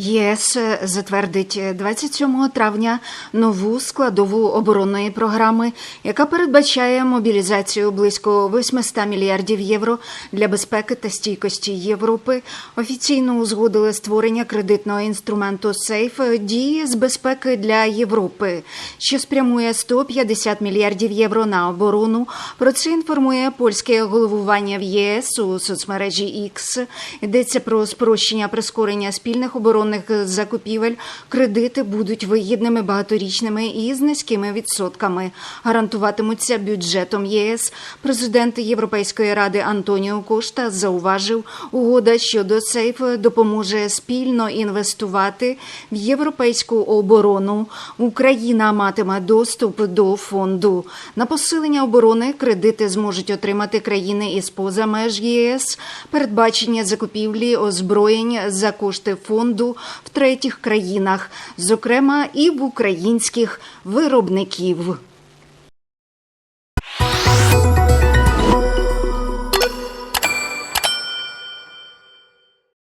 ЄС затвердить 27 травня нову складову оборонної програми, яка передбачає мобілізацію близько 800 мільярдів євро для безпеки та стійкості Європи. Офіційно узгодили створення кредитного інструменту «Сейф» дії з безпеки для Європи, що спрямує 150 мільярдів євро на оборону. Про це інформує польське головування в ЄС у соцмережі X. Йдеться про спрощення прискорення спільних оборонних закупівель. Кредити будуть вигідними багаторічними і з низькими відсотками. Гарантуватимуться бюджетом ЄС. Президент Європейської ради Антоніо Кошта зауважив, угода щодо сейф допоможе спільно інвестувати в європейську оборону. Україна матиме доступ до фонду. На посилення оборони кредити зможуть отримати країни із поза меж ЄС. Передбачення закупівлі озброєнь за кошти фонду в третіх країнах, зокрема і в українських виробників.